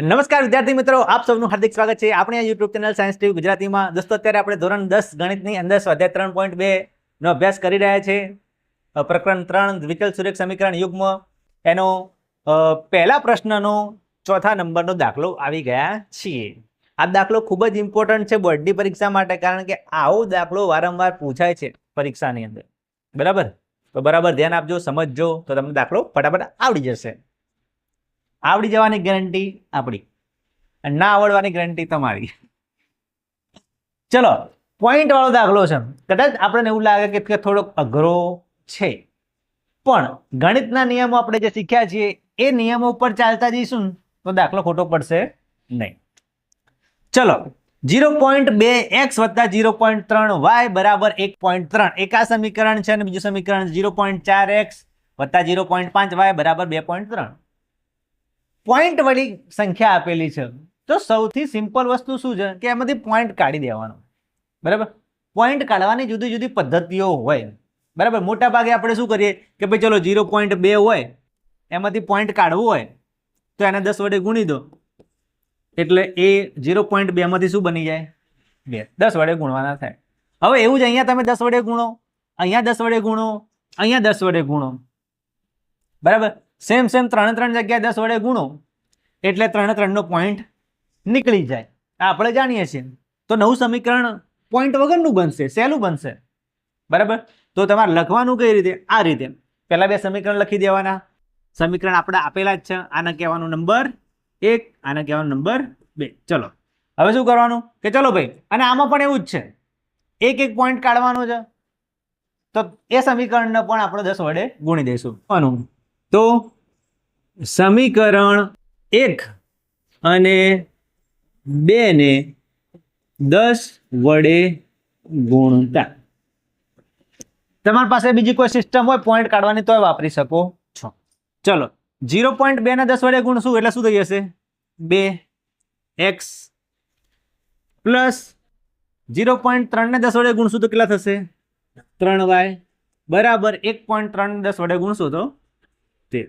નમસ્કાર વિદ્યાર્થી મિત્રો, આપ સૌનું હાર્દિક સ્વાગત છે. આપણે આ યુટ્યુબ ચેનલ સાયન્સ ટીવી ગુજરાતીમાં. દોસ્તો, અત્યારે આપણે ધોરણ દસ ગણિતની અંદર સ્વાધ્યાય ત્રણ પોઈન્ટ બે નો અભ્યાસ કરી રહ્યા છે. પ્રકરણ ત્રણ, દ્વિચલ સુરેખ સમીકરણ યુગ્મ. એનો પહેલા પ્રશ્નનો ચોથા નંબરનો દાખલો આવી ગયા છીએ. આ દાખલો ખૂબ જ ઇમ્પોર્ટન્ટ છે બોર્ડની પરીક્ષા માટે, કારણ કે આવો દાખલો વારંવાર પૂછાય છે પરીક્ષાની અંદર. બરાબર? તો બરાબર ધ્યાન આપજો, સમજજો, તો તમને દાખલો ફટાફટ આવડી જશે. આવડી જવાની ગેરંટી આપણી અને ના આવડવાની ગેરંટી તમારી. ચલો પોઈન્ટ વાળો દાખલો છે. કદાચ આપણને એવું લાગે કે થોડોક અઘરો છે. પણ ગણિતના નિયમો આપણે જે શીખ્યા છીએ, એ નિયમો ઉપર ચાલતા જઈશું તો દાખલો ખોટો પડશે નહીં. ચલો જીરો પોઈન્ટ બે એક્સ વત્તા જીરો પોઈન્ટ ત્રણ વાય બરાબર એક પોઈન્ટ ત્રણ. એક આ સમીકરણ છે અને બીજું સમીકરણ જીરો પોઈન્ટ ચાર એક્સ વત્તા જીરો પોઈન્ટ પાંચ વાય બરાબર બે પોઈન્ટ ત્રણ. પોઈન્ટ વાળી સંખ્યા આપેલી છે. તો સૌથી સિમ્પલ વસ્તુ શું છે? કે એમાંથી પોઈન્ટ કાઢી દેવાનો. બરાબર? પોઈન્ટ કાઢવાની જુદી જુદી પદ્ધતિઓ હોય. બરાબર? મોટા ભાગે આપણે શું કરીએ? કે ભાઈ ચલો જીરો પોઈન્ટ બે હોય, એમાંથી પોઈન્ટ કાઢવું હોય, તો એને દસ વડે ગુણી દો. એટલે એ જીરો પોઈન્ટ બેમાંથી શું બની જાય? બે. દસ વડે ગુણવાના થાય. હવે એવું જ અહીંયા તમે દસ વડે ગુણો, અહીંયા દસ વડે ગુણો, અહીંયા દસ વડે ગુણો. બરાબર? સેમ સેમ ત્રણે ત્રણ જગ્યાએ દસ વડે ગુણો, એટલે ત્રણે ત્રણનો પોઈન્ટ નીકળી જાય. આ આપણે જાણીએ છીએ. તો નવું સમીકરણ પોઈન્ટ વગરનું બનશે, સહેલું બનશે. બરાબર? તો તમારે લખવાનું કઈ રીતે? આ રીતે. પહેલા બે સમીકરણ લખી દેવાના. સમીકરણ આપણે આપેલા જ છે. આને કહેવાનો નંબર એક, આને કહેવાનો નંબર બે. ચલો. હવે શું કરવાનું? કે ચલો ભાઈ, અને આમાં પણ એવું જ છે. એક એક પોઈન્ટ કાઢવાનો છે. તો એ સમીકરણને પણ આપણે દસ વડે ગુણી દઈશું. તો સમીકરણ એક અને બેને દસ વડે ગુણતા. તમારી પાસે બીજી કોઈ સિસ્ટમ હોય પોઈન્ટ કાઢવાની તોય વાપરી શકો છો. ચલો જીરો પોઈન્ટ બે ને દસ વડે ગુણશું એટલે શું થઈ જશે? બે એક્સ પ્લસ જીરો પોઈન્ટ ત્રણ ને દસ વડે ગુણશું તો કેટલા થશે? ત્રણ વાય બરાબર એક પોઈન્ટ ત્રણ દસ વડે ગુણશું તો? તેર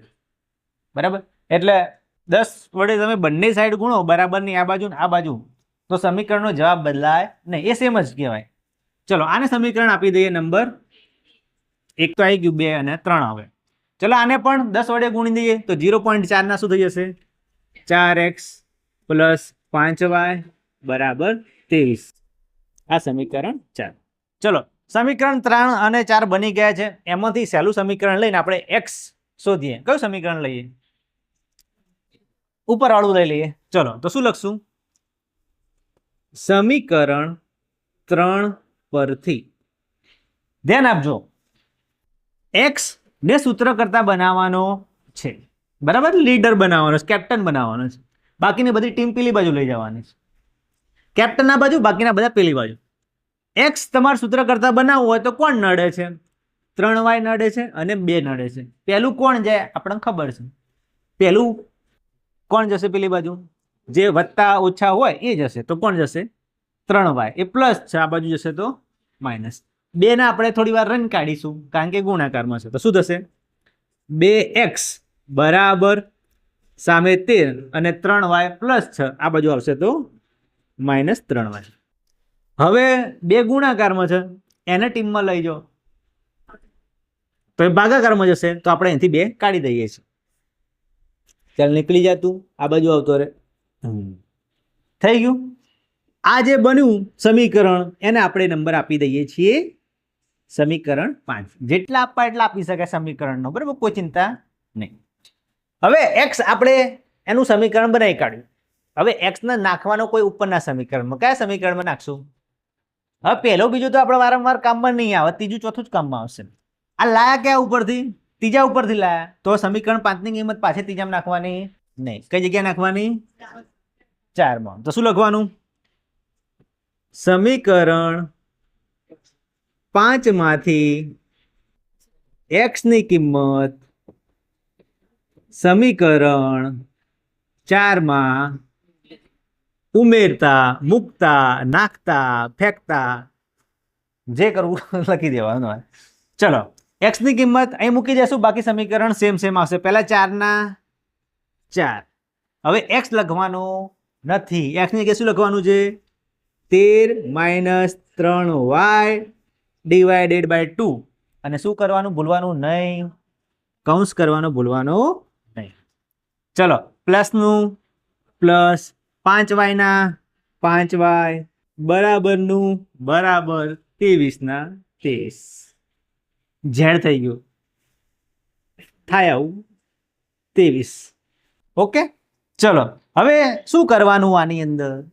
બરાબર? એટલે દસ વડે તમે બંને સાઈડ ગુણો, બરાબરની આ બાજુ આ બાજુ. તો સમીકરણનો જવાબ બદલાય નહીં. એ સેમ જ કહેવાય. ચલો, આને સમીકરણ આપી દઈએ નંબર એક તો આવી ગયું, બે અને ત્રણ આવે. ચલો, આને પણ દસ વડે ગુણી દઈએ તો જીરો પોઈન્ટ ચારના શું થઈ જશે? ચાર એક્સ પ્લસ પાંચ વાય બરાબર ત્રેવીસ. આ સમીકરણ ચાર. ચલો, સમીકરણ ત્રણ અને ચાર બની ગયા છે. એમાંથી સહેલું સમીકરણ લઈને આપણે એક્સ શોધીએ. કયું સમીકરણ લઈએ? ઉપરવાળું લઈ લઈએ. ચલો, તો શું લખશું? સમીકરણ ત્રણ પરથી. ધ્યાન આપજો. એક્સ ને સૂત્ર કરતા બનાવવાનો છે. બરાબર? લીડર બનાવવાનો છે, કેપ્ટન બનાવવાનો છે. બાકીની બધી ટીમ પેલી બાજુ લઈ જવાની છે. કેપ્ટનના બાજુ, બાકીના બધા પેલી બાજુ. એક્સ તમારે સૂત્ર કરતા બનાવવું હોય તો કોણ નડે છે? ત્રણ વાય નડે છે અને બે નડે છે. પહેલું કોણ જાય આપણને ખબર છે. પહેલું કોણ જશે પેલી બાજુ? જે વત્તા ઓછા હોય એ જશે. તો કોણ જશે? ત્રણ વાય. એ પ્લસ છે. આ બાજુ જશે તો માઇનસ. બેના આપણે થોડી વાર રન કાઢીશું, કારણ કે ગુણાકારમાં છે. તો શું થશે? બે એક્સ બરાબર સામે તેર અને ત્રણ વાય પ્લસ છ. આ બાજુ આવશે તો માઇનસ ત્રણ વાય. હવે બે ગુણાકારમાં છે. એને ટીમમાં લઈ જાઓ. તો એ ભાગાકારમાં જશે, તો આપણે અહીંથી બે કાઢી દઈએ છીએ. ચાલ, નીકળી જા તું. આ બાજુ આવતો રે થઈ ગયું? આ જે બન્યું સમીકરણ, એને આપણે નંબર આપી દઈએ છીએ સમીકરણ પાંચ. જેટલા આપવા એટલા આપી શકાય સમીકરણનો, બરાબર? કોઈ ચિંતા નહીં. હવે એક્સ આપણે એનું સમીકરણ બનાવી કાઢ્યું. હવે એક્સને નાખવાનો કોઈ ઉપરના સમીકરણમાં. કયા સમીકરણમાં નાખશું? હવે પહેલો બીજો તો આપણે વારંવાર કામમાં નહીં આવે, ત્રીજું ચોથું જ કામમાં આવશે. આ લાયા ક્યાં ઉપરથી? ત્રીજા ઉપરથી લાયા. તો સમીકરણ પાંચની કિંમત પાછી ત્રીજામાં નાખવાની? નહીં. કઈ જગ્યાએ નાખવાની? ચારમાં. તો શું લખવાનું? સમીકરણ પાંચમાંથી એક્સની કિંમત સમીકરણ ચારમાં ઉમેરતા, મૂકતા, નાખતા, ફેંકતા. જે કરવું લખી દેવાનું ચલો. એક્સની કિંમત અહીં મૂકી દેશું, બાકી સમીકરણ સેમ સેમ આવશે. પહેલા ચારના ચાર. હવે એક્સ લખવાનું નથી. એક્સની જગ્યાએ શું લખવાનું છે? તેર માઇનસ ત્રણ વાય ડિવાઇડેડ બાય ટુ. અને શું કરવાનું? ભૂલવાનું નહીં. કૌંસ કરવાનું, ભૂલવાનું નહીં. ચલો, પ્લસનું પ્લસ પાંચ વાયના પાંચ વાય બરાબરનું બરાબર ત્રેવીસના ત્રેવીસ. ઝેડ થઈ ગયું. થાય આવું. ત્રેવીસ. ઓકે? ચલો. હવે શું કરવાનું આની અંદર?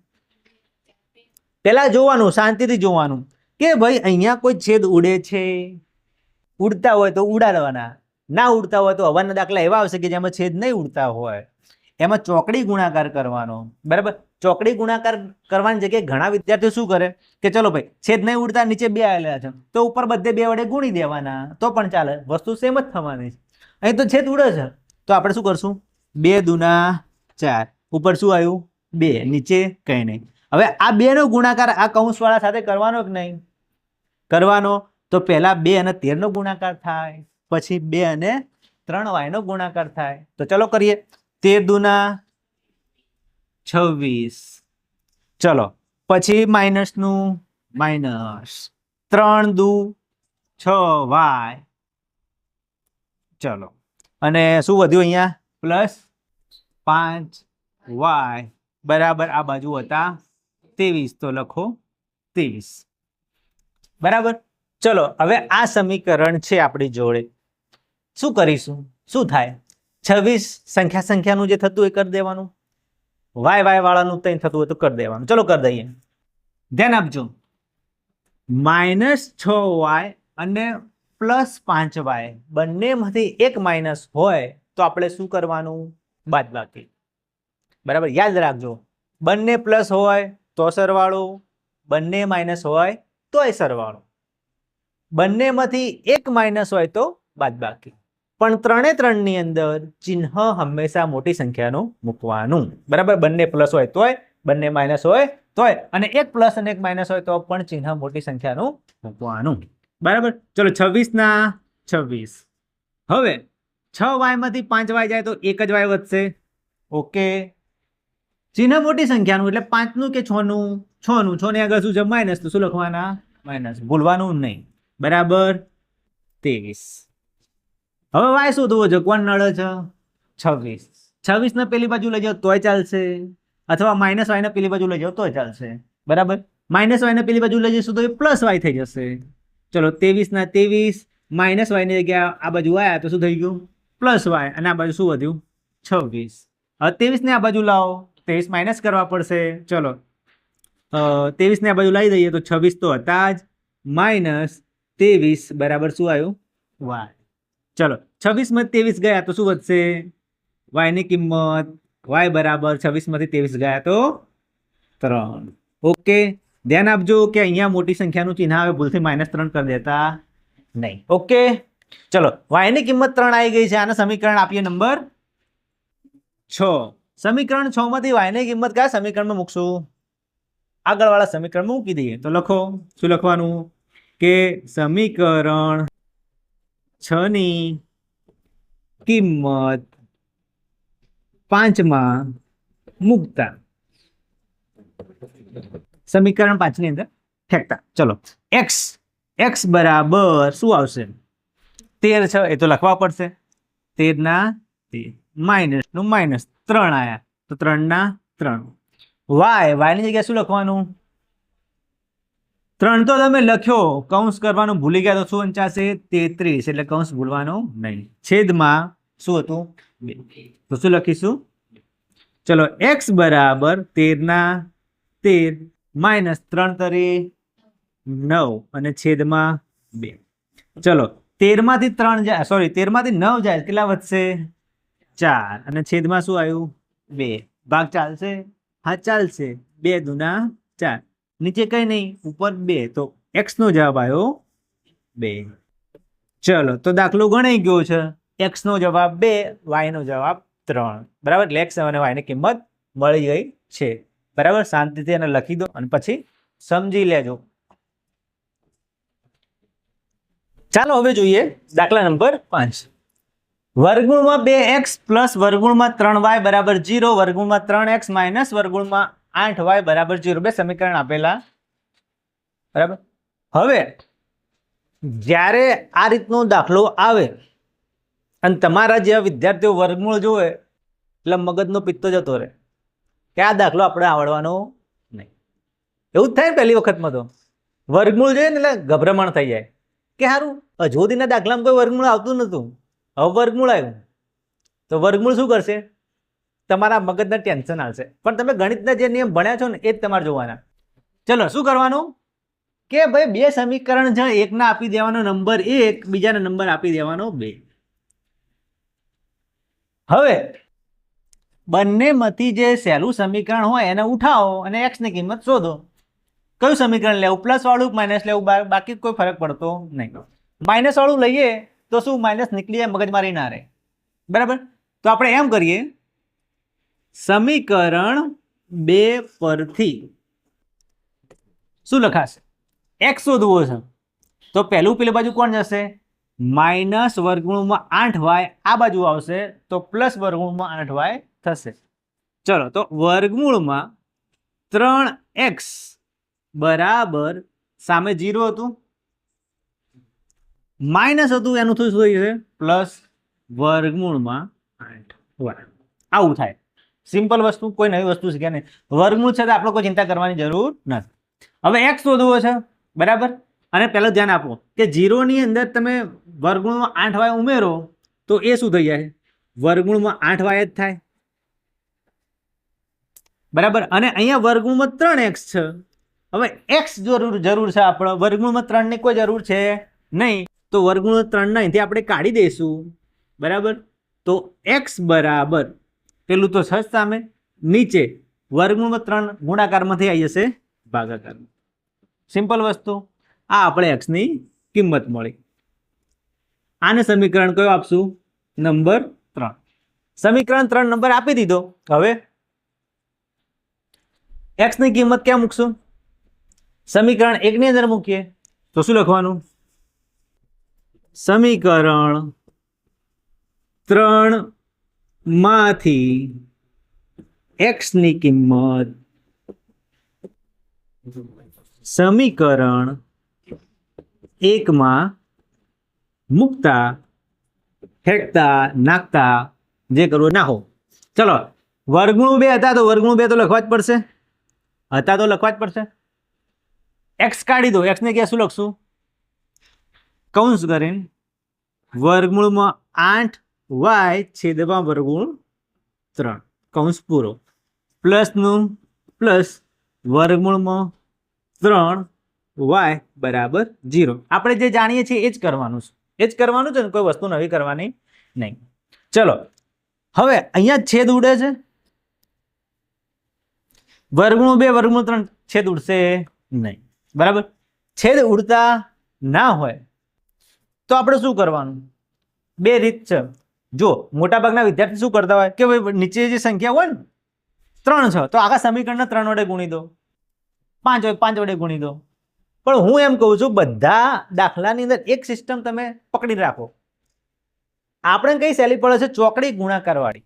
પેલા જોવાનું, શાંતિથી જોવાનું. કે ભાઈ અહીંયા કોઈ છેદ ઉડે છે? ઉડતા હોય તો ઉડાડવાના. ના ઉડતા હોય તો હવાના દાખલા એવા આવશે કે જેમાં છેદ નહીં ઉડતા હોય. એમાં ચોકડી ગુણાકાર કરવાનો. બરાબર? ચોકડી ગુણાકાર કરવાની જગ્યાએ ઘણા વિદ્યાર્થીઓ શું કરે? કે ચલો ભાઈ છેદ નહીં ઉડતા નીચે બે આવેલા છે. તો ઉપર બધે બે વડે ગુણી દેવાના. તો પણ ચાલે. વસ્તુ સેમ જ થવાની છે. અહીં તો છેદ ઉડે છે. તો આપણે શું કરશું? બે દુના ચાર. ઉપર શું આવ્યું? બે. નીચે કંઈ નહીં. હવે આ બેનો ગુણાકાર આ કૌંસવાળા સાથે કરવાનો કે નહીં? કરવાનો. તો પહેલા બે અને તેરનો ગુણાકાર થાય. પછી બે અને ત્રણ વાયનો ગુણાકાર થાય. તો ચલો કરીએ. તેર દુના છવ્વીસ. ચલો, પછી માઇનસનું માઇનસ ત્રણ દુ છ વાય. ચલો, અને શું વધ્યું અહીંયા? પ્લસ પાંચ વાય. બરાબર, આ બાજુ હતા ત્રેવીસ, તો લખો ત્રેવીસ. બરાબર? ચલો, હવે આ સમીકરણ છે આપણી જોડે. શું કરીશું? શું થાય? છવ્વીસ સંખ્યા સંખ્યાનું જે થતું એ કરી દેવાનું. વાય વાય વાળાનું તઈ થતું હોય તો કરી દેવાનું. ચલો કરી દઈએ. ધ્યાન આપજો. માઇનસ છ વાય અને પ્લસ પાંચ વાય. બંનેમાંથી એક માઇનસ હોય તો આપણે શું કરવાનું? બાદ બાકી બરાબર? યાદ રાખજો. બંને પ્લસ હોય તો સરવાળો. બંને માઇનસ હોય તોય સરવાળો. બંનેમાંથી એક માઇનસ હોય તો બાદબાકી. પણ ત્રણે ત્રણની અંદર ચિહ્ન હંમેશા મોટી સંખ્યાનું મૂકવાનું. બરાબર? બંને પ્લસ હોય તોય, બંને માઇનસ હોય તોય. અને એક પ્લસ અને એક માઇનસ હોય તો પણ ચિહ્ન મોટી સંખ્યાનું મૂકવાનું. બરાબર? ચલો, છવ્વીસ ના છવ્વીસ. હવે, છ વાયમાંથી પાંચ વાય જાય તો એક જ વાય વધશે. ઓકે. ચિહ્ન મોટી સંખ્યાનું એટલે પાંચનું કે છનું? છનું. છ ને આગળ શું છે? માઇનસ તો શું લખવાના? માઇનસ ભૂલવાનું નહીં. બરાબર? ત્રેવીસ. હવે વાય શું થવું છે કોણ નળે છે? છવ્વીસ. છવ્વીસ ને પેલી બાજુ લઈ જાઓ તોય ચાલશે. અથવા માઇનસ વાય ને પેલી બાજુ લઈ જાઓ તોય ચાલશે. બરાબર? માઇનસ વાય ને પેલી બાજુ લઈ જઈશું તો એ પ્લસ વાય થઈ જશે. ચલો ત્રેવીસ ના ત્રેવીસ માઇનસ વાયની જગ્યા આ બાજુ આવ્યા તો શું થઈ ગયું? પ્લસ વાય અને આ બાજુ શું વધ્યું? છવ્વીસ. હવે ત્રેવીસ ને આ બાજુ લાવો. ત્રેવીસ માઇનસ કરવા પડશે. ચલો. ત્રેવીસ ને આ બાજુ લાવી દઈએ તો છવ્વીસ તો હતા જ. માઇનસ ત્રેવીસ. બરાબર શું આવ્યું? વાય ચલો છવ્વીસમાંથી ત્રેવીસ ગયા તો શું વધશે? વાયની કિંમત વાય બરાબર છવ્વીસમાંથી ત્રેવીસ ગયા તો ત્રણ. ઓકે, ધ્યાન આપજો કે અહીંયા મોટી સંખ્યાનું ચિહ્ન આવે, ભૂલથી માઇનસ ત્રણ કરી દેતા નહીં. ઓકે, ચલો વાયની કિંમત ત્રણ આવી ગઈ છે, આના સમીકરણ આપીએ નંબર છ. સમીકરણ છ માંથી વાયની કિંમત કયા સમીકરણમાં મૂકશું? આગળવાળા સમીકરણમાં મૂકી દઈએ. તો લખો, શું લખવાનું? કે સમીકરણ છની કિંમત પાંચમાં મૂકતા. સમીકરણ પાંચની અંદર ફેંકતા. ચલો એક્સ એક્સ બરાબર શું આવશે? તેર છે, એ તો લખવા પડશે. તેરના તેર માઇનસનું માઇનસ ત્રણ આયા. તો ત્રણના ત્રણ. વાય વાયની જગ્યાએ શું લખવાનું? ત્રણ તો તમે લખ્યો. કૌંસ કરવાનું ભૂલી ગયા તો શું વંચાશે? તેત્રીસ. એટલે કૌંસ ભૂલવાનું નહીં. છેદમાં શું હતું? તો શું લખીશું? ચલો, એક્સ બરાબર તેરના તેર માઇનસ ત્રણ તરી નવ અને છેદમાં બે. ચલો, તેરમાંથી ત્રણ જાય, સોરી, તેરમાંથી નવ જાય, કેટલા વધશે? ચાર. અને છેદમાં શું આવ્યું? બે. ભાગ ચાલશે? હા, ચાલશે. બે દુના ચાર. નીચે કઈ નહીં, ઉપર બે. તો એક્સ નો જવાબ આવ્યો બે. ચલો, તો દાખલો ગણાઈ ગયો છે. એક્સ નો જવાબ બે વાય નો જવાબ ત્રણ. બરાબર? એટલે એક્સ અને વાયની કિંમત મળી ગઈ છે. બરાબર? શાંતિથી એને લખી દો અને પછી સમજી લેજો. ચાલો, હવે જોઈએ દાખલા નંબર પાંચ. વર્ગુણમાં બે એક્સ પ્લસ વર્ગુણમાં ત્રણ વાય બરાબર જીરો વર્ગુણમાં ત્રણ એક્સ માઇનસ વર્ગમૂળમાં આઠ વાય બરાબર જીરો. બે સમીકરણ આપેલા. બરાબર? હવે, જ્યારે આ રીતનો દાખલો આવે અને તમારા જેવા વિદ્યાર્થીઓ વર્ગમૂળ જોવે એટલે મગજનો પિત્તો જતો રહે. કે આ દાખલો આપણે આવડવાનો નહીં. એવું જ થાય પહેલી વખતમાં તો. વર્ગમૂળ જોઈએ ને એટલે ગભરામણ થઈ જાય. કે સારું સુધીના દાખલામાં કોઈ વર્ગમૂળ આવતું નહોતું હવે વર્ગમૂળ આવ્યું. તો વર્ગમૂળ શું કરશે? તમારા મગજને ટેન્શન આવશે. પણ તમે ગણિતના જે નિયમ ભણ્યા છો ને, એ જ તમારે જોવાના. ચલો, શું કરવાનું? કે ભાઈ, બે સમીકરણ છે એકના આપી દેવાનો, નંબર એક, બીજાના નંબર આપી દેવાનો, બે. હવે, બંનેમાંથી જે સહેલું સમીકરણ હોય, એને ઉઠાવો અને એક્સની કિંમત શોધો. કયું સમીકરણ લેવું? પ્લસ વાળું માઇનસ લેવું? બાકી કોઈ ફરક પડતો નહીં. માઇનસ વાળું લઈએ તો શું? માઇનસ નીકળી જાય, મગજમારી ના રહે. બરાબર? તો આપણે એમ કરીએ સમીકરણ બે પરથી. શું લખાશે? એક્સ શોધવો છે. તો પહેલું પેલી બાજુ કોણ જશે? માઇનસ વર્ગમૂળમાં આઠ વાય આ બાજુ આવશે, તો પ્લસ વર્ગમૂળમાં આઠ વાય થશે. ચલો, તો વર્ગમૂળમાં ત્રણ એક્સ બરાબર સામે જીરો હતું. માઇનસ હતું, એનું શું થઈ છે? પ્લસ વર્ગમૂળમાં આઠ વાય આવું થાય. સિમ્પલ વસ્તુ, કોઈ નવી વસ્તુ શીખ્યા નહીં. વર્ગમૂળ છે તો આપણે કોઈ ચિંતા કરવાની જરૂર નથી. હવે એક્સ શોધવો છે, બરાબર? અને પહેલાં ધ્યાન આપો કે જીરોની અંદર તમે વર્ગમૂળમાં આઠ વાય ઉમેરો, તો એ શું થઈ જાય? વર્ગમૂળમાં આઠ વાય જ થાય. બરાબર? અને અહીંયા વર્ગમૂળમાં ત્રણ એક્સ છે. હવે એક્સ જરૂર જરૂર છે આપણે. વર્ગમૂળમાં ત્રણની કોઈ જરૂર છે નહીં. તો વર્ગમૂળ ત્રણ અહીંથી આપણે કાઢી દઈશું. બરાબર? તો એક્સ બરાબર પેલું તો છ સામે, નીચે વર્ગમૂળમાં ત્રણ ગુણાકારમાંથી આવી જશે ભાગાકાર. સિમ્પલ વસ્તુ. આ આપણે એક્સની કિંમત મળી. આને સમીકરણ કયો આપશું? નંબર ત્રણ. સમીકરણ ત્રણ નંબર આપી દીધો. હવે એક્સની કિંમત ક્યાં મૂકશું? સમીકરણ એકની અંદર મૂકીએ. તો શું લખવાનું? સમીકરણ ત્રણ માંથી એક્સની કિંમત સમીકરણ એકમાં મૂકતા, ફેંકતા, નાખતા જે કરવું નાખો. ચલો વર્ગણું બે હતા તો વર્ગણું બે તો લખવા જ પડશે. હતા તો લખવા જ પડશે. એક્સ કાઢી દો. એક્સને ક્યાં શું લખશું? કૌંસ કરીને. વર્ગમૂળમાં આઠ વાય છેદમાં વર્ગમૂળ ત્રણ. કૌંસ પૂરો. પ્લસનું પ્લસ વર્ગમૂળમાં ત્રણ વાય બરાબર જીરો આપણે જે જાણીએ છીએ એ જ કરવાનું છે. એ જ કરવાનું છે ને કોઈ વસ્તુ નવી કરવાની નહીં. ચલો. હવે અહીંયા છેદ ઉડે છે. વર્ગમૂળ બે, વર્ગમૂળ ત્રણ છેદ ઉડશે નહીં. બરાબર? છેદ ઉડતા ના હોય. તો આપણે શું કરવાનું? બે રીત છે. જો, મોટાભાગના વિદ્યાર્થી શું કરતા હોય? કે ભાઈ, નીચે જે સંખ્યા હોય ને, ત્રણ છે. તો આખા સમીકરણને ત્રણ વડે ગુણી દો. પાંચ હોય પાંચ વડે ગુણી દો. પણ હું એમ કહું છું, બધા દાખલાની અંદર એક સિસ્ટમ તમે પકડી રાખો. આપણે કઈ શૈલી પડે છે? ચોકડી ગુણાકારવાળી.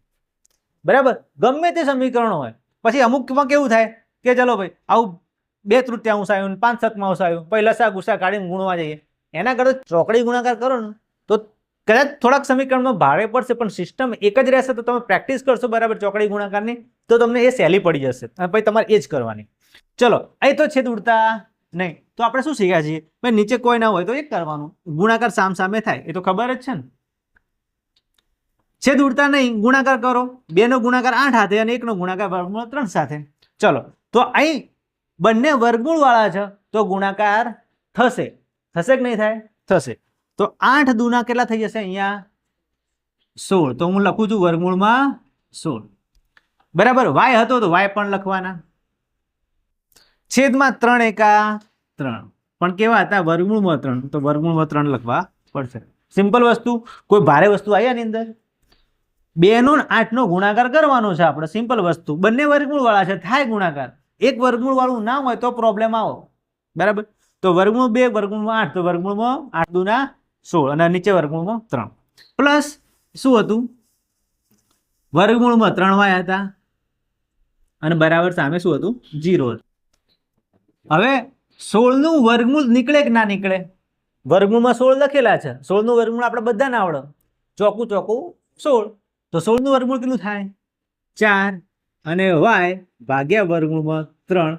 બરાબર? ગમે તે સમીકરણ હોય. પછી અમુકમાં કેવું થાય? કે ચલો ભાઈ, આવું બે તૃત્યાંશ આવ્યું પાંચ સતમાંશ આવ્યું પછી સા ગુસ્સા કાઢીને ગુણવા જઈએ. એના કરતાં ચોકડી ગુણાકાર કરો ને, તો કદાચ થોડાક સમીકરણમાં ભારે પડશે, પણ સિસ્ટમ એક જ રહેશે તો તમે પ્રેક્ટિસ કરશો બરાબર ચોકડી ગુણાકારની, તો તમને એ સહેલી પડી જશે. પછી તમારે એ જ કરવાની. ચલો, અહીં તો છેદ ઉડતા નહીં. તો આપણે શું શીખ્યા છીએ? ભાઈ, નીચે કોઈ ના હોય તો એ કરવાનું. ગુણાકાર સામ સામે થાય. એ તો ખબર જ છે ને. છેદ ઉડતા નહીં, ગુણાકાર કરો. બેનો ગુણાકાર આઠ હાથે અને એકનો ગુણાકાર વર્ગમૂળ ત્રણ સાથે. ચલો, તો અહીં બંને વર્ગમૂળ વાળા છે, તો ગુણાકાર થશે. થશે કે નહીં થાય? થશે. તો આઠ દૂના કેટલા થઈ જશે અહીંયા? સોળ. તો હું લખું છું વર્ગમૂળમાં સોળ. બરાબર? વાય હતો તો વાય પણ લખવાના. છેદમાં ત્રણ એકા ત્રણ. પણ કેવા હતા? વર્ગમૂળમાં ત્રણ. તો વર્ગમૂળમાં ત્રણ લખવા પડશે. સિમ્પલ વસ્તુ. કોઈ ભારે વસ્તુ આવી આની અંદર? બેનો આઠનો ગુણાકાર કરવાનો છે આપણે. સિમ્પલ વસ્તુ. બંને વર્ગમૂળ વાળા છે. થાય ગુણાકાર. એક વર્ગમૂળ વાળું ના હોય તો પ્રોબ્લેમ આવો. બરાબર? તો વર્ગમૂળ બે, વર્ગમૂળમાં આઠ. તો વર્ગમૂળમાં આઠ દુના સોળ અને નીચે વર્ગમૂળમાં ત્રણ. પ્લસ શું હતું? વર્ગમૂળમાં ત્રણ વાય હતા. અને બરાબર સામે શું હતું? જીરો હવે સોળનું વર્ગમૂળ નીકળે કે ના નીકળે? વર્ગમૂળમાં સોળ લખેલા છે. સોળનું વર્ગમૂળ આપણે બધાને આવડે. ચોકું ચોકું, સોળ. તો સોળનું વર્ગમૂળ કેટલું થાય? ચાર. અને વાય ભાગ્યા વર્ગમૂળમાં ત્રણ.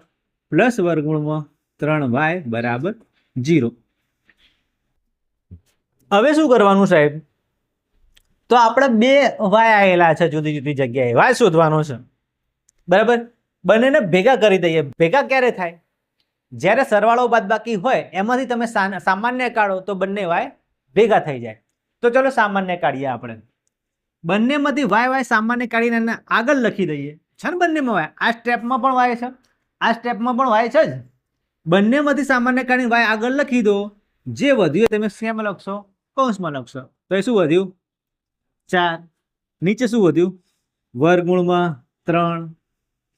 પ્લસ વર્ગમૂળમાં ત્રણ વાય બરાબર જીરો હવે શું કરવાનું સાહેબ? તો આપણે બે વાય આવેલા છે જુદી જુદી જગ્યાએ. વાય શોધવાનો છે. બરાબર? બંનેને ભેગા કરી દઈએ. ભેગા ક્યારે થાય? જ્યારે સરવાળો બાદબાકી હોય, એમાંથી તમે સામાન્ય કાઢો તો બંને વાય ભેગા થઈ જાય. તો ચલો સામાન્ય કાઢીએ આપણે. બંનેમાંથી વાય વાય સામાન્ય કાઢીને આગળ લખી દઈએ. છે ને બંનેમાં વાય? આ સ્ટેપમાં પણ વાય છે. આ સ્ટેપમાં પણ વાય છે જ. બંનેમાંથી સામાન્ય કાઢીને વાય આગળ લખી દો. જે વધ્યું તમે શેમાં લખશો. કૌંસમાં લખશો. તો એ શું વધ્યું? ચાર. નીચે શું વધ્યું? વર્ગમૂળમાં ત્રણ.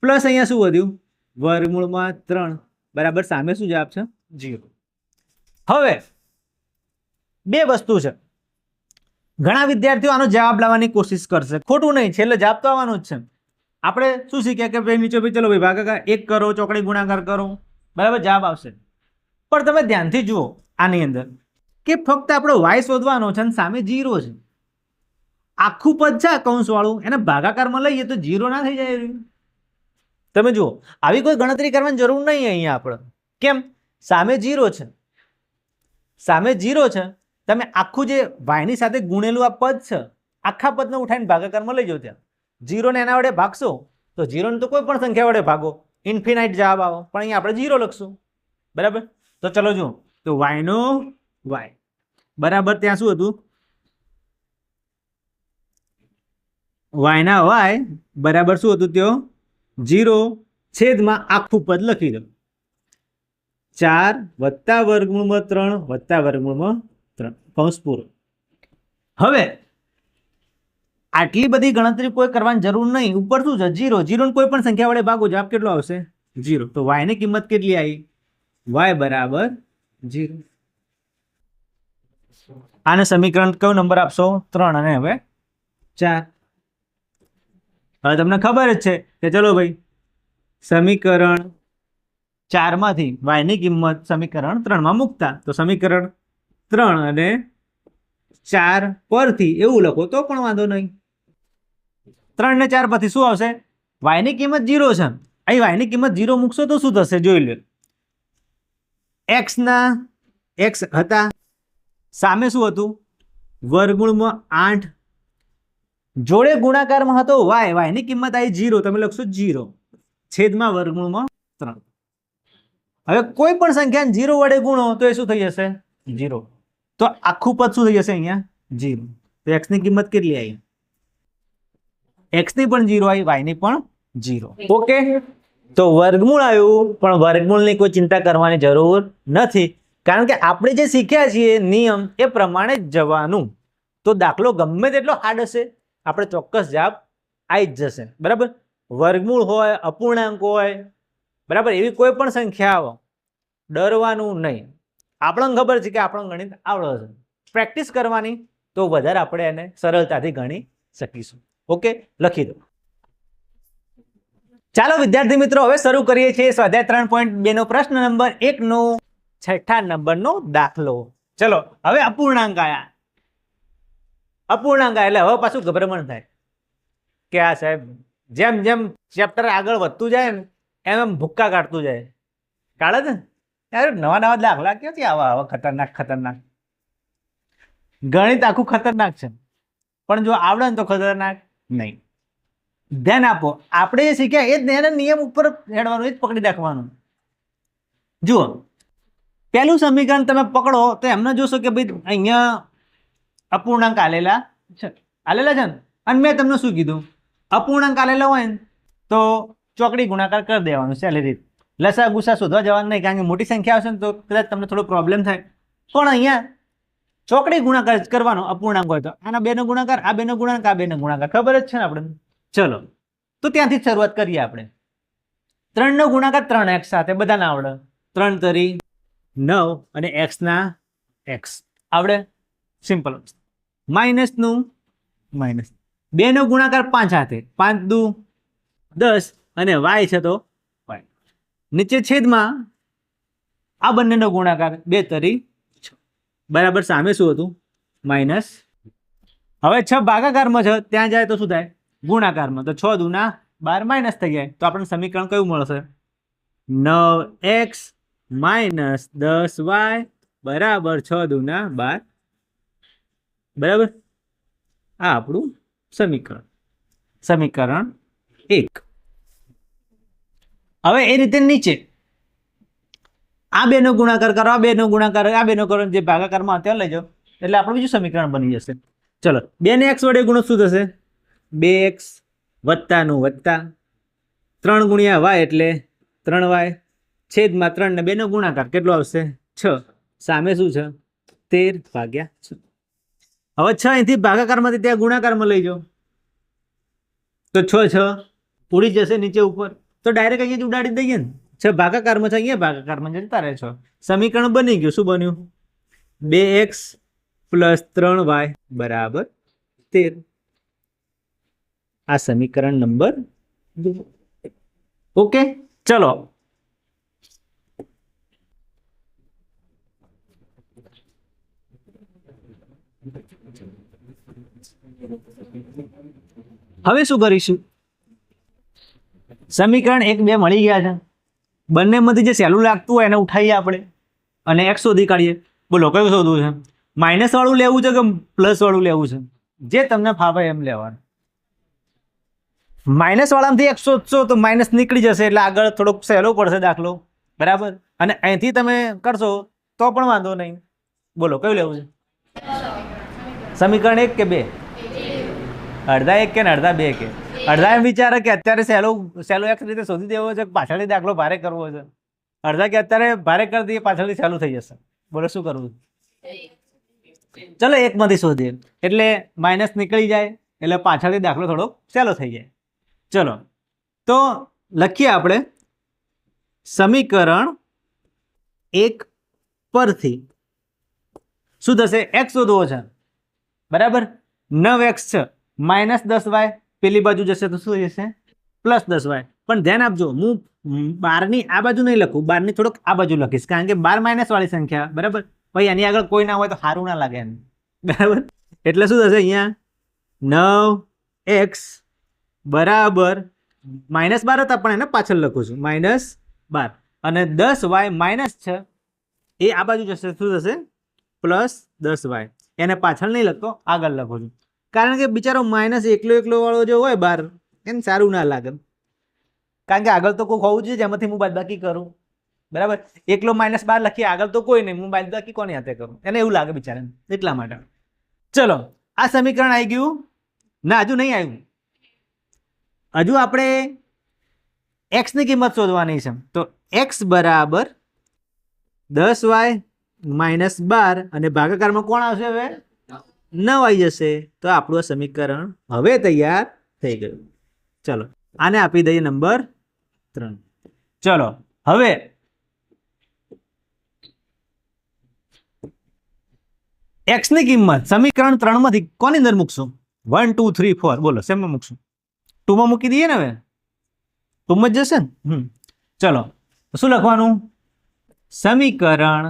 પ્લસ અહીંયા શું વધ્યું? વર્ગમૂળમાં ત્રણ. બરાબર સામે શું જવાબ છે? જીરો. હવે બે વસ્તુ છે. ઘણા વિદ્યાર્થીઓ આનો જવાબ લાવવાની કોશિશ કરશે. ખોટું નહીં છેલ્લે જવાબ તો આવવાનો જ છે. આપણે શું શીખ્યા કે ભાઈ નીચે ભાઈ ચલો ભાઈ ભાગાકાર એક કરો ચોકડી ગુણાકાર કરો. બરાબર જવાબ આવશે. પણ તમે ધ્યાનથી જુઓ આની અંદર. કે ફક્ત આપણો વાય શોધવાનો છે અને સામે જીરો છે. આખું પદ છે કૌંસવાળું એને ભાગાકારમાં લઈએ તો જીરો ના થઈ જાય તમે જુઓ, આવી કોઈ ગણતરી કરવાની જરૂર નહીં અહીંયા આપણે. કેમ? સામે જીરો છે. સામે જીરો છે. તમે આખું જે વાયની સાથે ગુણેલું આ પદ છે, આખા પદને ઉઠાવીને ભાગાકારમાં લઈ જાઓ ત્યાં. જીરોને એના વડે ભાગશો, તો જીરોને તો કોઈ પણ સંખ્યા વડે ભાગો. ઇન્ફિનાઇટ જવાબ આવો. પણ અહીંયા આપણે જીરો લખશું. બરાબર? તો ચલો જુઓ. તો વાયનો વાય. બરાબર ત્યાં શું હતું? વાયના વાય બરાબર શું હતું તેઓ જીરો છેદમાં આખું પદ લખી દો. ચાર વત્તા વર્ગમૂળમાં ત્રણ વત્તા વર્ગમૂળમાં ત્રણ. કૌંસ પૂરો. હવે આટલી બધી ગણતરી કોઈ કરવાની જરૂર નહીં. ઉપર શું છે? જીરો. જીરો કોઈ પણ સંખ્યા વડે ભાગો જવાબ કેટલો આવશે? જીરો. તો વાયની કિંમત કેટલી આવી? વાય બરાબર જીરો. આને સમીકરણ કયો નંબર આપશો? ત્રણ અને હવે ચાર. હવે તમને ખબર જ છે કે ચલો ભાઈ, સમીકરણ ચારમાંથી વાયની કિંમત સમીકરણ ત્રણમાં મૂકતા. તો સમીકરણ ત્રણ અને ચાર પરથી એવું લખો તો પણ વાંધો નહીં. ત્રણ ને ચાર પરથી શું આવશે? વાયની કિંમત જીરો છે. અહીં વાયની કિંમત જીરો મૂકશો તો શું થશે? જોઈ લો. એક્સના એક્સ હતા. સામે શું હતું? વર્ગમૂળમાં આઠ. જોડે ગુણાકારમાં હતો વાય. વાયની કિંમત આવી જીરો. તમે લખશો જીરો. છેદમાં વર્ગમૂળમાં ત્રણ. હવે કોઈ પણ સંખ્યાને જીરો વડે ગુણો તો એ શું થઈ જશે? જીરો. તો આખું પદ શું થઈ જશે અહીંયા? જીરો. તો એક્સની કિંમત કેટલી આવી? એક્સની પણ જીરો આવી વાયની પણ જીરો. ઓકે? તો વર્ગમૂળ આવ્યું, પણ વર્ગમૂળની કોઈ ચિંતા કરવાની જરૂર નથી. કારણ કે આપણે જે શીખ્યા છીએ નિયમ એ પ્રમાણે જવાનું. તો દાખલો ગમે તેટલો હાર્ડ હશે, આપણે ચોક્કસ જવાબ આવી જ જશે. બરાબર? વર્ગમૂળ હોય, અપૂર્ણાંક હોય, બરાબર? એવી કોઈ પણ સંખ્યા આવે ડરવાનું નહીં. આપણને ખબર છે કે આપણને ગણિત આવડે છે પ્રેક્ટિસ કરવાની, તો વધારે આપણે એને સરળતાથી ગણી શકીશું. ઓકે લખી દો ચાલો વિદ્યાર્થી મિત્રો, હવે શરૂ કરીએ છીએ સ્વાધ્યાય ત્રણ પોઈન્ટ બે નો પ્રશ્ન નંબર એક નો. છઠ્ઠા નંબરનો દાખલો. ચલો, હવે અપૂર્ણાંક આયા. અપૂર્ણાંક એટલે હવે પાછું ગભરામણ થાય. કે આ સાહેબ, જેમ જેમ ચેપ્ટર આગળ વધતું જાય ને, એમ એમ ભૂક્કા કાઢતું જાય. કાઢે ને? યાર નવા નવા દાખલા ક્યાંથી આવા? આવા ખતરનાક ખતરનાક. ગણિત આખું ખતરનાક છે. પણ જો આવડે ને તો ખતરનાક નહીં. ધ્યાન આપો, આપણે જે શીખ્યા એ જ નિયમ ઉપર હેડવાનું, એ જ પકડી રાખવાનું. જુઓ પહેલું સમીકરણ તમે પકડો તો એમને જોશો કે ભાઈ અહીંયા અપૂર્ણાંક આલેલા છે. આલેલા છે ને? અને મેં તમને શું કીધું? અપૂર્ણાંક આલેલા હોય ને, તો ચોકડી ગુણાકાર કરી દેવાનું સહેલી રીત લસા ગુસા શોધવા જવાનું નહીં, કારણ કે મોટી સંખ્યા આવશે ને, તો કદાચ તમને થોડો પ્રોબ્લેમ થાય. પણ અહીંયા ચોકડી ગુણાકાર કરવાનો અપૂર્ણાંક હોય તો. આના બેનો ગુણાકાર, આ બેનો ગુણાકાર, આ બેનો ગુણાકાર. ખબર જ છે ને આપણે ચલો. તો ત્યાંથી શરૂઆત કરીએ આપણે. ત્રણનો ગુણાકાર ત્રણ એક સાથે, બધાને આવડે. ત્રણ તરી નવ અને એક્સના એક્સ આવડે? સિમ્પલ માઇનસનું માઇનસ બેનો ગુણાકાર પાંચ હાથે. પાંચ દુ દસ અને વાય છે તો વાય નીચે છેદમાં આ બંનેનો ગુણાકાર બે તરી છ. બરાબર સામે શું હતું? માઇનસ હવે છ ભાગાકારમાં છે ત્યાં જાય તો શું થાય? ગુણાકારમાં. તો છ દુના બાર માઇનસ થઈ જાય. તો આપણને સમીકરણ કયું મળશે? નવ એક્સ માઇનસ દસ વાય બરાબર છ દુના બાર. બરાબર? આ આપણું સમીકરણ. સમીકરણ એક. હવે એ રીતે નીચે. આ બેનો ગુણાકાર કરો, આ બેનો ગુણાકાર, આ બેનો કરો, જે ભાગાકારમાં અત્યારે લઈ જાઓ. એટલે આપણું બીજું સમીકરણ બની જશે. ચલો બે ને એક્સ વડે ગુણો શું થશે? બે એક્સ વત્તાનું વત્તા. ત્રણ ગુણ્યા વાય એટલે ત્રણ વાય છેદમાં ત્રણ ને બેનો ગુણાકાર કેટલો આવશે? છ. સામે શું છે? તેર ભાગ્યા છ. હવે છ અહીંથી ભાગાકારમાંથી ત્યાં ગુણાકારમાં લઈ જાઓ. તો છ છ ઉડી જશે નીચે ઉપર. તો ડાયરેક્ટ અહીંયાથી ઉડાડી દઈએ ને. છ ભાગાકારમાં છે, અહીંયા ભાગાકારમાં જતા રહે છો. સમીકરણ બની ગયું. શું બન્યું? બે એક્સ પ્લસ ત્રણ વાય બરાબર તેર. આ સમીકરણ નંબર ઓકે? ચલો. હવે શું કરીશું? સમીકરણ એક બે મળી ગયા છે. બંનેમાંથી જે સહેલું લાગતું હોય એને ઉઠાવીએ આપણે. અને એક્સ શોધી કાઢીએ. બોલો, કયું શોધવું છે? માઇનસ વાળું લેવું છે કે પ્લસ વાળું લેવું છે? જે તમને ફાવે એમ લેવાનું. માઇનસ વાળામાંથી એક શોધશો તો માઇનસ નીકળી જશે, એટલે આગળ થોડોક સહેલો પડશે દાખલો. બરાબર? અને અહીંથી તમે કરશો તો પણ વાંધો નહીં. બોલો, કયું લેવું છે? સમીકરણ એક કે બે? અડધા એક કે ને અડધા બે કે? અડધા એમ વિચારે કે અત્યારે સહેલો સહેલો એક રીતે શોધી દેવો છે પાછળથી દાખલો ભારે કરવો છે? અડધા કે અત્યારે ભારે કરી દઈએ પાછળથી સહેલું થઈ જશે. બોલો શું કરવું? ચલો એકમાંથી શોધીએ. એટલે માઇનસ નીકળી જાય એટલે પાછળથી દાખલો થોડો સહેલો થઈ જાય. ચલો તો લખીએ આપણે સમીકરણ એક પરથી. શું થશે? એક્સ શોધવો છે. બરાબર? નવ એક્સ છે. માઇનસ દસ વાય, પેલી બાજુ જશે તો શું જશે? પ્લસ દસ વાય. પણ ધ્યાન આપજો, હું બારની આ બાજુ નહીં લખું, બારની થોડુંક આ બાજુ લખીશ, કારણ કે બાર માઇનસ વાળી સંખ્યા, બરાબર? ભાઈ એની આગળ કોઈ ના હોય તો સારું ના લાગે એને બરાબર? એટલે શું થશે અહીંયા? નવ એક્સ બરાબર માઇનસ બાર હતા, પણ એને પાછળ લખું છું, માઇનસ બાર. અને દસ વાય માઇનસ છે, એ આ બાજુ જશે, શું થશે? પ્લસ દસ વાય. એને પાછળ નહીં લખતો, આગળ લખું છું. કારણ કે બિચારો માઇનસ એકલો એકલો વાળો જે હોય બાર એને સારું ના લાગે. કારણ કે આગળ તો કોઈ હોવું જોઈએ, જેમાંથી હું બાદબાકી કરું. બરાબર? એકલો માઇનસ બાર લખીએ, આગળ તો કોઈ નહીં. હું બાદબાકી કોની હાથે કરું? એને એવું લાગે બિચારાને, એટલા માટે. ચલો, આ સમીકરણ આવી ગયું. ના, હજુ નહીં આવ્યું. હજુ આપણે એક્સની કિંમત શોધવાની છે. તો એક્સ બરાબર દસ વાય માઇનસ બાર અને ભાગાકારમાં કોણ આવશે હવે? નવ આવી જશે તો આપણું આ સમીકરણ હવે તૈયાર થઈ ગયું. ચલો, આને આપી દઈએ નંબર ત્રણ. ચલો, હવે એક્સની કિંમત સમીકરણ ત્રણમાંથી કોની અંદર મૂકશું? વન ટુ થ્રી ફોર બોલો શેમાં મૂકશું. ટુમાં મૂકી દઈએ ને હવે? ટુમાં જ જશે ને? હમ. ચલો શું લખવાનું? સમીકરણ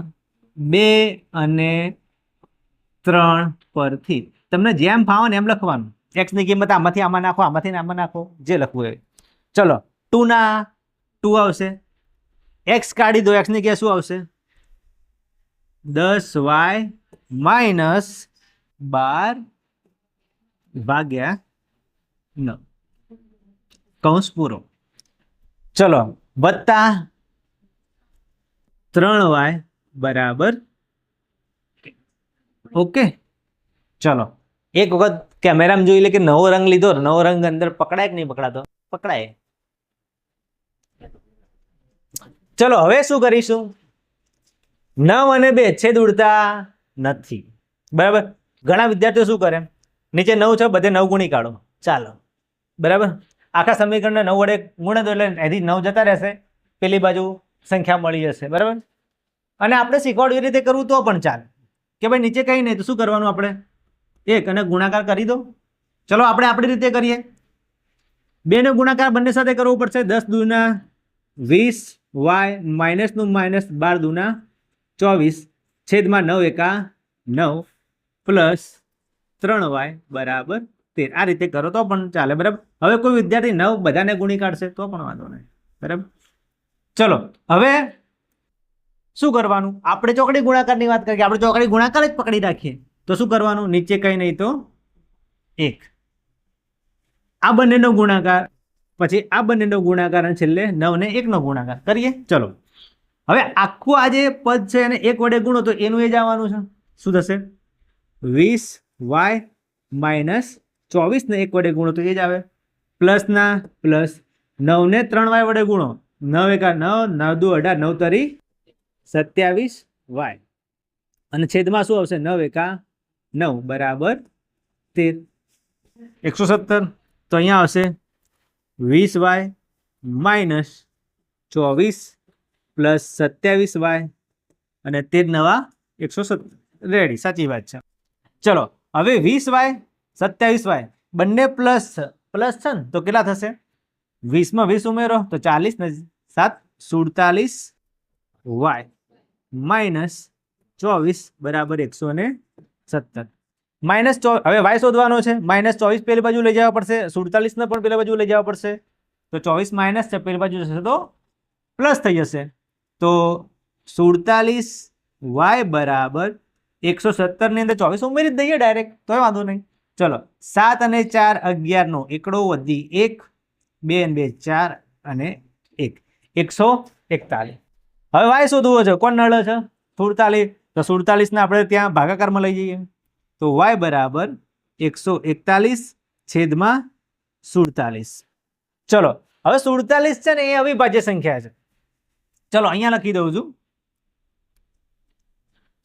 બે અને ત્રણ. પરથી. તમને જેમ ફાવો ને એમ લખવાનું. એક્સની કિંમત આમાંથી આમાં નાખો, આમાંથી આમાં નાખો, જે લખવું હોય. ચલો ટુના ટુ આવશે. એક્સ કાઢી દો એક્સની કે શું આવશે? દસ વાય માઇનસ બાર ભાગ્યા નવ. કૌંસ પૂરો. ચલો, વત્તા ત્રણ વાય બરાબર. ઓકે. ચલો. એક વખત કેમેરામાં જોઈ લે કે નવો રંગ લીધો, નવો રંગ અંદર પકડાય કે નહીં પકડાતો? પકડાય. ચલો, હવે શું કરીશું? નવ અને બે છેદ ઉડતા નથી. બરાબર? ઘણા વિદ્યાર્થીઓ શું કરે? નીચે નવ છે, બધે નવ ગુણી કાઢો. ચાલો. બરાબર? આખા સમીકરણને નવ વડે ગુણે દો એટલે એથી નવ જતા રહેશે. પેલી બાજુ સંખ્યા મળી જશે. બરાબર? અને આપણે શીખવાડું એ રીતે કરવું તો પણ ચાલે. કે ભાઈ નીચે કંઈ નહીં, તો શું કરવાનું આપણે? એક અને ગુણાકાર કરી દો. ચલો, આપણે આપણી રીતે કરીએ. બેનો ગુણાકાર બંને સાથે કરવો પડશે. દસ દૂના વીસ, વાય માઇનસનું માઇનસ બાર દૂના ચોવીસ, છેદમાં નવ એકા નવ પ્લસ ત્રણ વાય બરાબર તેર. આ રીતે કરો તો પણ ચાલે, બરાબર? હવે કોઈ વિદ્યાર્થી નવ બધાને ગુણી કાઢશે તો પણ વાંધો નહીં, બરાબર? ચલો, હવે શું કરવાનું? આપણે ચોકડી ગુણાકારની વાત કરીએ. આપણે ચોકડી ગુણાકાર જ પકડી રાખીએ. તો શું કરવાનું? નીચે કંઈ નહીં તો એક. આ બંનેનો ગુણાકાર, પછી આ બંનેનો ગુણાકાર અને છેલ્લે નવ ને એકનો ગુણાકાર. કરીએ? ચલો. હવે આખું આ જે પદ છે એને એક વડે ગુણો તો એનું એ જ આવવાનું છે. શું થશે? વીસ વાય માઇનસ ચોવીસને એક વડે ગુણો તો એ જ આવે. પ્લસના પ્લસ નવને ત્રણ વાય વડે ગુણો. નવ એકા નવ નવ દુ અઢાર, નવ તરી સત્યાવીસ વાય. અને છેદમાં શું આવશે? નવ એકા નવ બરાબર તેર. એકસો સત્તર. તો અહીંયા આવશે વીસ વાય માઇનસ ચોવીસ પ્લસ સત્યાવીસ વાય અને તેર નવા એકસો સત્તર. રેડી સાચી વાત છે. ચલો, હવે વીસ વાય, સત્યાવીસ વાય, બંને પ્લસ પ્લસ છે ને, તો કેટલા થશે? વીસમાં વીસ ઉમેરો, તો ચાલીસ ને સાત, સુડતાલીસ વાય, માઇનસ ચોવીસ, બરાબર એકસો ને સત્તર. માઇનસ હવે વાય શોધવાનો છે. માઇનસ ચોવીસ પેલી બાજુ લઈ જવા પડશે. સુડતાલીસને પણ પેલી બાજુ લઈ જવા પડશે. તો ચોવીસ માઇનસ છે, પેલી બાજુ જશે તો પ્લસ થઈ જશે. તો સુડતાલીસ વાય બરાબર એકસો સત્તરની અંદર ચોવીસ ઉમેરી જ દઈએ ડાયરેક્ટ તો વાંધો નહીં. ચલો, સાત અને ચાર અગિયારનો એકડો વધી એક, બે અને બે ચાર અને એક. એકસો એકતાલીસ. હવે વાય શોધવો છે. કોણ નળ છે? સુડતાલીસ. તો સુડતાલીસને આપણે ત્યાં ભાગાકારમાં લઈ જઈએ. તો વાય બરાબર એકસો એકતાલીસ છેદમાં સુડતાલીસ. ચલો, હવે સુડતાલીસ છે ને એ અવિભાજ્ય સંખ્યા છે. ચલો, અહીંયા લખી દઉં છું.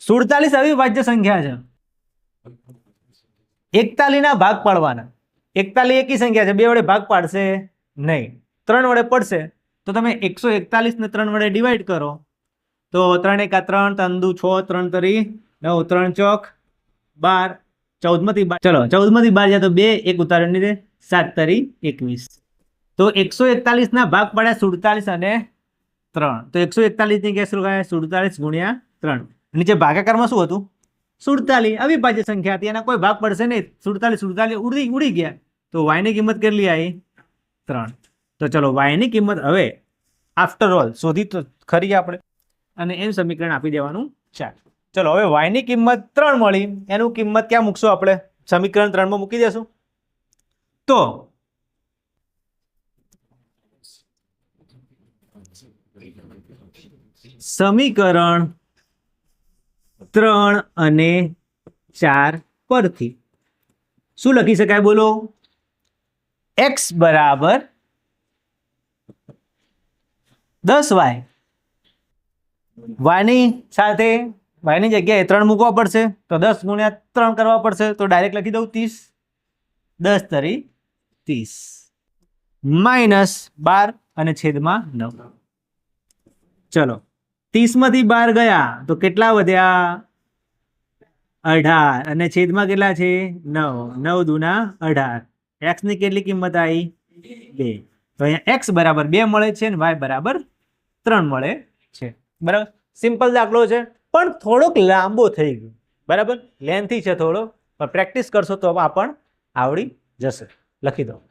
સુડતાલીસ અવિભાજ્ય સંખ્યા છે. એકતાલીના ભાગ પાડવાના. એકતાલી એકી સંખ્યા છે? બે વડે ભાગ પાડશે નહીં. ત્રણ વડે પડશે. તો તમે એકસો એકતાલીસને ત્રણ વડે ડિવાઈડ કરો. તો ત્રણ એકા ત્રણ ત્રણ દુ છ, ત્રણ તરી, નવ, ત્રણ ચોક, બાર, ચૌદમાંથી બાર. ચલો, ચૌદમાંથી બાર જાય તો બે, એક ઉતારણ દે સાત તરી એકવીસ. તો એકસો એકતાલીસના ભાગ પડ્યા સુડતાલીસ અને ત્રણ. તો એકસો એકતાલીસની ગેસ રોકાય સુડતાલીસ ગુણ્યા ત્રણ. નીચે ભાગાકારમાં શું હતું? સુડતાલીસ. અવિભાજ્ય સંખ્યા હતી. એના કોઈ ભાગ પડશે નહીં. સુડતાલીસ સુડતાલીસ, ઉડી ઉડી ગયા. તો વાયની કિંમત કેટલી આવી? ત્રણ. તો ચલો વાયની કિંમત હવે આફ્ટર ઓલ શોધી તો ખરી આપણે. અને એનું સમીકરણ આપી દેવાનું ચાર ચલો, હવે વાયની કિંમત ત્રણ મળી. એનું કિંમત ક્યાં મૂકશું આપણે? સમીકરણ ત્રણમાં મૂકી દેશું. તો સમીકરણ ત્રણ અને ચાર પરથી શું લખી શકાય બોલો? એક્સ બરાબર દસ વાય વાયની સાથે વાયની જગ્યાએ ત્રણ મૂકવા પડશે, તો દસ ગુણ્યા ત્રણ કરવા પડશે, તો ડાયરેક્ટ લખી દઉં ત્રીસ. દસ તરી ત્રીસ. માઇનસ બાર અને છેદમાં નવ. ચલો, ત્રીસમાંથી બાર ગયા, તો કેટલા વધ્યા? અઢાર. અને છેદમાં કેટલા છે? નવ. નવ દુના અઢાર. એક્સની કેટલી કિંમત આવી? બે. તો અહીંયા એક્સ બરાબર બે મળે છે ને વાય બરાબર ત્રણ મળે છે. બરાબર? સિમ્પલ દાખલો છે, પણ થોડોક લાંબો થઈ ગયો. બરાબર? લેન્થી છે થોડો, પણ પ્રેક્ટિસ કરશો તો આ પણ આવડી જશે. લખી દો